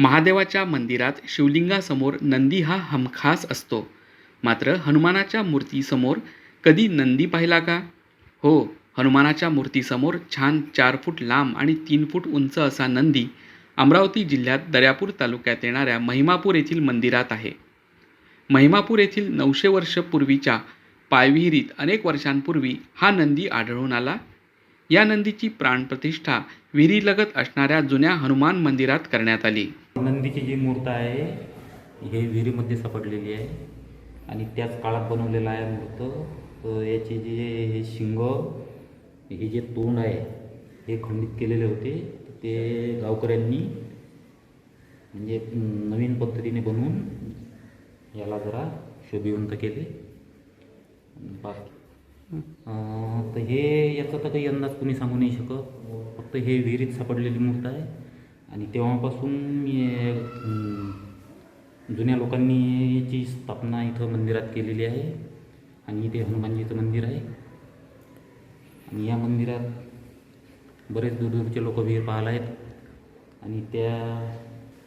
महादेवाच्या मंदिरात शिवलिंगासमोर नंदी हा हमखास असतो. मात्र हनुमानाच्या मूर्तीसमोर कधी नंदी पाहिला का? हो हनुमानाच्या मूर्तीसमोर छान चार फूट लांब आणि तीन फूट उंच असा नंदी अमरावती जिल्ह्यात दर्यापूर तालुक्यात येणाऱ्या महिमापूर येथील मंदिरात आहे. महिमापूर येथील नऊशे वर्षपूर्वीच्या पायविहिरीत अनेक वर्षांपूर्वी हा नंदी आढळून आला. या नंदीची प्राणप्रतिष्ठा विहिरीलगत असणाऱ्या जुन्या हनुमान मंदिरात करण्यात आली. नंदीची जी मूर्त आहे हे विहिरीमध्ये सापडलेली आहे आणि त्याच काळात बनवलेला आहे मूर्त. याचे जे हे शिंग हे जे तोंड आहे हे खंडित केलेले होते. ते गावकऱ्यांनी म्हणजे नवीन पद्धतीने बनवून याला जरा शोभिवंत केले. बाकी तर हे याचा तर काही अंदाज कोणी सांगू नाही शकत. फक्त हे विहिरीत सापडलेली मूर्त आहे. आणि तेव्हापासून मी जुन्या लोकांनी याची स्थापना इथं मंदिरात केलेली आहे. आणि इथे हनुमानजीचं मंदिर आहे. आणि या मंदिरात बरेच दूरदूरचे लोक विहीर पाहायला आहेत. आणि त्या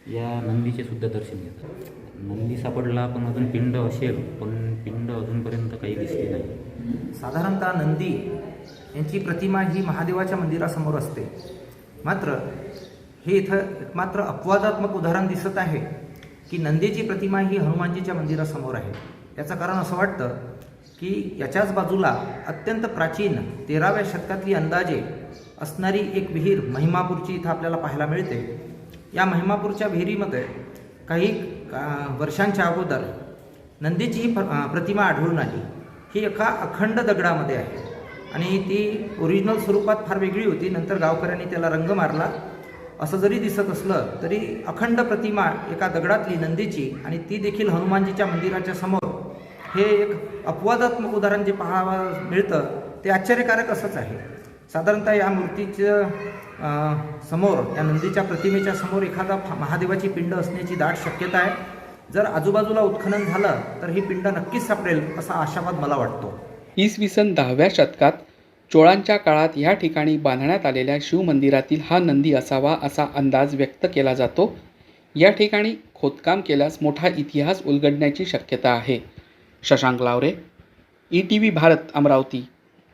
या नंदीचे सुद्धा दर्शन घेतात. नंदी सापडला पण अजून पिंड असेल पण पिंड अजूनपर्यंत काही दिसली नाही. साधारणतः नंदी यांची प्रतिमा ही महादेवाच्या मंदिरासमोर असते. मात्र हे इथं मात्र अपवादात्मक उदाहरण दिसत आहे की नंदीची प्रतिमा ही हनुमानजीच्या मंदिरासमोर आहे. याचं कारण असं वाटतं की याच्याच बाजूला अत्यंत प्राचीन तेराव्या शतकातली अंदाजे असणारी एक विहीर महिमापूरची इथं आपल्याला पाहायला मिळते. या महिमापूरच्या विहिरीमध्ये काही का- वर्षांच्या अगोदर नंदीची ही प्र- प्रतिमा आढळून आली. ही एका अखंड दगडामध्ये आहे आणि ती ओरिजिनल स्वरूपात फार वेगळी होती. नंतर गावकऱ्यांनी त्याला रंग मारला. असं जरी दिसत असलं तरी अखंड प्रतिमा एका दगडातली नंदीची आणि ती देखील हनुमानजीच्या मंदिराच्या समोर. हे एक अपवादात्मक उदाहरण जे पाहावं मिळतं ते आश्चर्यकारक असंच आहे. साधारणतः या मूर्तीचं समोर या नंदीच्या प्रतिमेच्या समोर एखादा महादेवाची पिंड असण्याची दाट शक्यता आहे. जर आजूबाजूला उत्खनन झालं तर ही पिंड नक्कीच सापडेल असा आशावाद मला वाटतो. इसवी सन दहाव्या शतकात चोळांच्या काळात या ठिकाणी बांधण्यात आलेल्या शिवमंदिरातील हा नंदी असावा असा अंदाज व्यक्त केला जातो. या ठिकाणी खोदकाम केल्यास मोठा इतिहास उलगडण्याची शक्यता आहे. Shashank Lavre E T V Bharat Amravati.